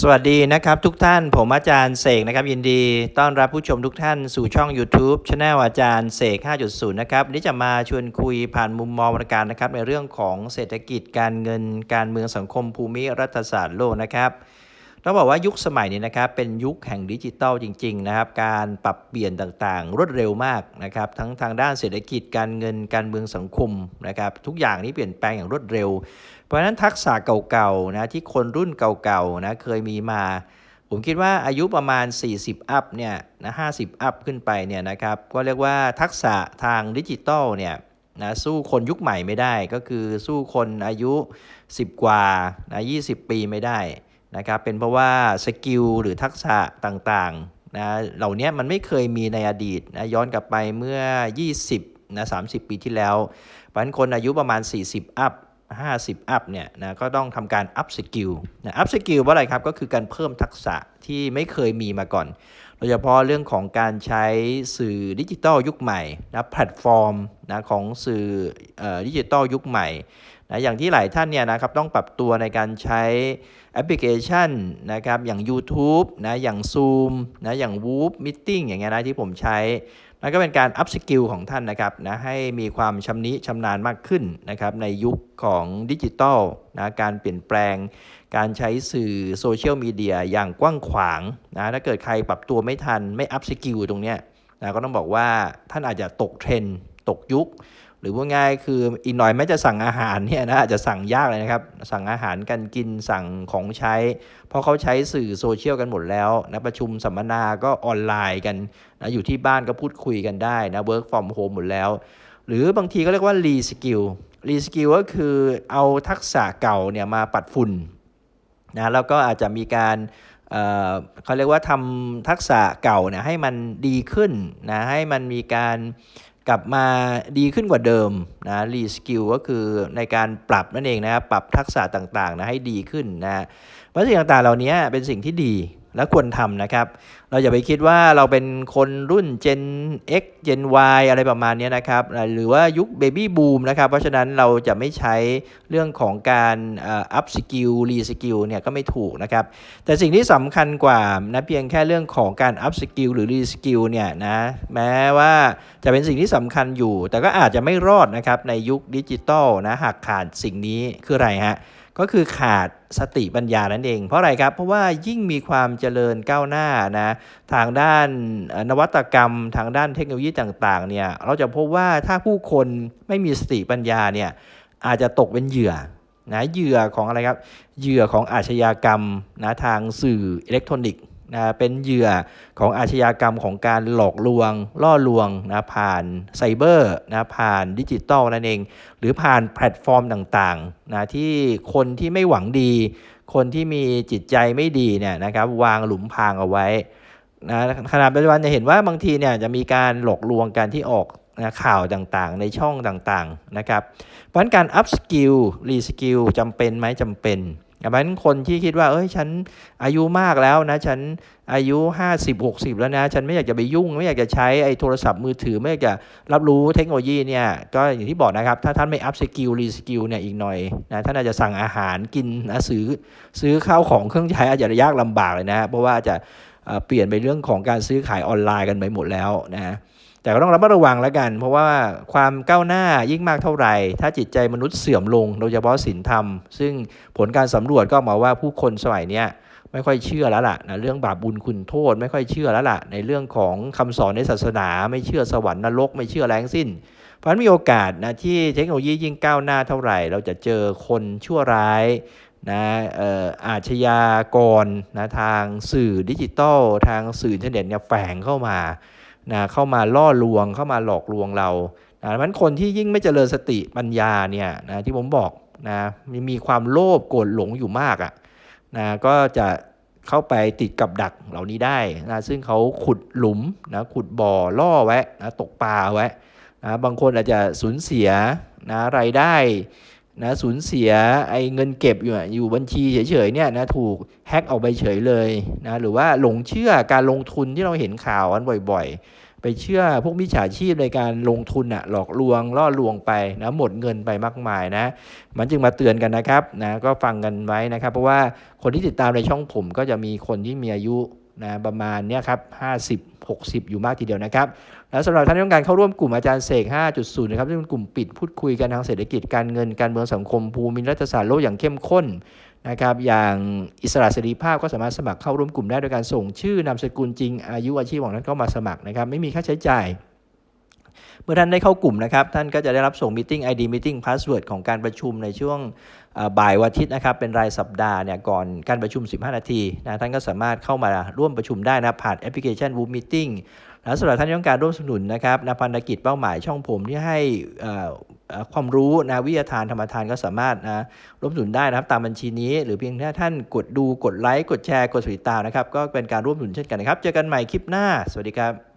สวัสดีนะครับทุกท่านผมอาจารย์เสกนะครับ ยินดีต้อนรับผู้ชมทุกท่านสู่ช่อง YouTube ช anel อาจารย์เสก 5.0 นะครับวันนี้จะมาชวนคุยผ่านมุมมองวรการนะครับ ในเรื่องของเศรษฐกิจการเงินการเมืองสังคมภูมิรัฐศาสตร์โลกนะครับ ต้องบอกว่ายุคสมัยนี้นะครับเป็นยุคแห่งดิจิตอลจริง ๆ นะครับ การปรับเปลี่ยนต่างๆ รวดเร็วมากนะครับ ทั้งทางด้านเศรษฐกิจการเงินการเมืองสังคมนะครับ ทุกอย่างนี้เปลี่ยนแปลงอย่างรวดเร็ว เพราะฉะนั้นทักษะเก่าๆนะที่คนรุ่นเก่าๆนะเคยมีมาผมคิดว่าอายุประมาณ 40 อัพเนี่ยนะ50อัพขึ้นไปเนี่ยนะครับก็เรียกว่าทักษะทางดิจิตอลเนี่ยนะสู้คนยุคใหม่ไม่ได้ก็คือสู้คนอายุ 10 กว่านะ20 ปีไม่ได้ นะครับเป็นเพราะว่าสกิลหรือทักษะต่างๆนะเหล่านี้มันไม่เคยมีในอดีตนะย้อนกลับไปเมื่อ 20นะ30 ปีที่แล้วเพราะฉะนั้นคนอายุประมาณ 40 อัพ 50 อัพเนี่ยนะก็ต้องทำการอัพสกิลนะอัพสกิลว่าอะไรครับก็คือการเพิ่มทักษะที่ไม่เคยมีมาก่อน โดยเฉพาะเรื่องของการใช้สื่อดิจิทัลยุคใหม่นะแพลตฟอร์มนะของสื่อดิจิทัลยุคใหม่ นะอย่างที่หลายท่านเนี่ยนะครับต้องปรับตัวในการใช้แอปพลิเคชันนะครับอย่าง YouTube นะอย่าง Zoom นะอย่าง Whoop Meeting อย่างเงี้ยนะที่ผมใช้นั่นก็เป็นการอัพสกิลของท่านนะครับนะให้มีความชำนิชำนาญมากขึ้นนะครับในยุคของดิจิทัลนะการเปลี่ยนแปลง การใช้สื่อโซเชียลมีเดียอย่างกว้างขวางนะถ้าเกิดใครปรับตัวไม่ทันไม่อัพสกิลตรงเนี้ยนะก็ต้องบอกว่าท่านอาจจะตกเทรนตกยุค หรือว่าง่ายคืออีกหน่อยแม้จะสั่งอาหารเนี่ยนะอาจจะสั่งยากเลยนะครับ สั่งอาหารกันกินสั่งของใช้ เพราะเขาใช้สื่อโซเชียลกันหมดแล้วนะประชุมสัมมนาก็ออนไลน์กันนะอยู่ที่บ้านก็พูดคุยกันได้นะ work from home หมดแล้ว หรือบางทีก็เรียกว่ารีสกิลรีสกิลก็คือเอาทักษะเก่าเนี่ยมาปัดฝุ่นนะแล้วก็อาจจะมีการเเขาเรียกว่าทำทักษะเก่าเนี่ยให้มันดีขึ้นนะให้มันมีการ กลับมาดีขึ้นกว่าเดิมนะรีสกิลก็คือในการปรับนั่นเองนะปรับทักษะต่างๆนะให้ดีขึ้นนะเพราะสิ่งต่างๆเหล่านี้เป็นสิ่งที่ดี และควรทำนะครับ เราอย่าไปคิดว่าเราเป็นคนรุ่น Gen X Gen Y อะไรประมาณนี้นะครับ หรือว่ายุค Baby Boom นะครับ เพราะฉะนั้นเราจะไม่ใช้เรื่องของการอัพสกิลรีสกิลเนี่ยก็ไม่ถูกนะครับ แต่สิ่งที่สำคัญกว่านะเพียงแค่เรื่องของการอัพสกิลหรือรีสกิลเนี่ยนะแม้ว่าจะเป็นสิ่งที่สำคัญอยู่ แต่ก็อาจจะไม่รอดนะครับในยุคดิจิตอลนะหากขาดสิ่งนี้คืออะไรฮะ ก็คือขาดสติปัญญานั่นเอง เพราะอะไรครับ เพราะว่ายิ่งมีความเจริญก้าวหน้านะทางด้านนวัตกรรม ทางด้านเทคโนโลยีต่างๆเนี่ยเราจะพบว่าถ้าผู้คนไม่มีสติปัญญาเนี่ยอาจจะตกเป็นเหยื่อนะเหยื่อของอะไรครับเหยื่อของอาชญากรรมนะทางสื่ออิเล็กทรอนิกส์ นะเป็นเหยื่อของอาชญากรรมของการหลอกลวง ล่อลวงนะผ่านไซเบอร์นะผ่านดิจิตอลนั่นเอง หรือผ่านแพลตฟอร์มต่างๆนะที่คนที่ไม่หวังดี คนที่มีจิตใจไม่ดีเนี่ยนะครับวางหลุมพรางเอาไว้นะขณะปัจจุบันจะเห็นว่าบางทีเนี่ยจะมีการหลอกลวงการที่ออกนะข่าวต่างๆ ในช่องต่างๆนะครับ เพราะการอัพสกิลรีสกิลจำเป็นไหมจำเป็น ดังนั้นคนที่คิดว่า เอ้ย ฉันอายุมากแล้วนะ ฉันอายุ 50 60 แล้วนะ ฉันไม่อยากจะไปยุ่ง ไม่อยากจะใช้ไอ้โทรศัพท์มือถือ ไม่อยากจะรับรู้เทคโนโลยีเนี่ย ก็อย่างที่บอกนะครับ ถ้าท่านไม่อัพสกิลรีสกิลเนี่ยอีกหน่อยนะ ท่านอาจจะสั่งอาหารกินนะซื้อซื้อข้าวของเครื่องใช้อาจจะยากลำบากเลยนะ เพราะว่าจะเปลี่ยนไปเรื่องของการซื้อขายออนไลน์กันไปหมดแล้วนะ แต่ก็ต้องระมัดระวังแล้วกัน เพราะว่าความก้าวหน้ายิ่งมากเท่าไหร่ ถ้าจิตใจมนุษย์เสื่อมลงโดยเฉพาะศีลธรรม ซึ่งผลการสำรวจก็มาว่าผู้คนสมัยนี้ไม่ค่อยเชื่อแล้วล่ะนะเรื่องบาปบุญคุณโทษ ไม่ค่อยเชื่อแล้วล่ะ ในเรื่องของคำสอนในศาสนา ไม่เชื่อสวรรค์นรก ไม่เชื่อแรงสิ้น เพราะฉะนั้นมีโอกาสนะที่เทคโนโลยียิ่งก้าวหน้าเท่าไหร่ เราจะเจอคนชั่วร้ายนะอาชญากรนะทางสื่อดิจิตอลทางสื่อเทอร์เน็ตเนี่ยแฝงเข้ามา นะเข้ามาล่อลวงเข้ามาหลอกลวงเรานะมันคนที่ยิ่งไม่เจริญสติปัญญาเนี่ยนะที่ผมบอกนะมีมีความโลภโกรธหลงอยู่มากอะ่ะนะก็จะเข้าไปติดกับดักเหล่านี้ได้นะซึ่งเขาขุดหลุมนะขุดบ่อล่อไว้นะตกปลาไว้นะบางคนอาจจะสูญเสียนะรายได้ นะสูญเสียไอ้เงินเก็บอยู่อยู่บัญชีเฉยๆเนี่ยนะถูกแฮ็กออกไปเฉยเลยนะหรือว่าหลงเชื่อการลงทุนที่เราเห็นข่าวกันบ่อยๆ ไปเชื่อพวกมิจฉาชีพในการลงทุนอะหลอกลวงล่อลวงไปนะหมดเงินไปมากมายนะ มันจึงมาเตือนกันนะครับนะก็ฟังกันไว้นะครับ เพราะว่าคนที่ติดตามในช่องผมก็จะมีคนที่มีอายุ นะประมาณเนี้ยครับ 50 60 อยู่มากทีเดียวนะครับ แล้วสำหรับท่านที่ต้องการเข้าร่วมกลุ่มอาจารย์เสก 5.0 นะครับซึ่งเป็นกลุ่มปิดพูดคุยกันทางเศรษฐกิจการเงินการเมืองสังคมภูมิรัฐศาสตร์โลกอย่างเข้มข้นนะครับอย่างอิสระเสรีภาพก็สามารถสมัครเข้าร่วมกลุ่มได้โดยการส่งชื่อนามสกุลจริงอายุอาชีพของนั้นเข้ามาสมัครนะครับไม่มีค่าใช้จ่าย เมื่อท่านได้เข้ากลุ่มนะครับ ท่านก็จะได้รับส่ง Meeting ID Meeting Password ของการประชุมในช่วงบ่ายวันอาทิตย์นะครับ เป็นรายสัปดาห์เนี่ยก่อนการประชุม 15 นาทีนะท่านก็สามารถเข้ามาร่วมประชุมได้นะผ่านแอปพลิเคชัน Zoom Meeting แล้วสำหรับท่านที่ต้องการร่วมสนุนนะครับนะพันธกิจเป้าหมายช่องผมที่ให้ความรู้นะวิทยาทานธรรมทานก็สามารถนะร่วมสนุนได้นะครับตามบัญชีนี้ หรือเพียงแค่ท่านกดดูกดไลค์กดแชร์กดติดตามนะครับก็เป็นการร่วมสนุนเช่นกันนะครับ เจอกันใหม่คลิปหน้า สวัสดีครับ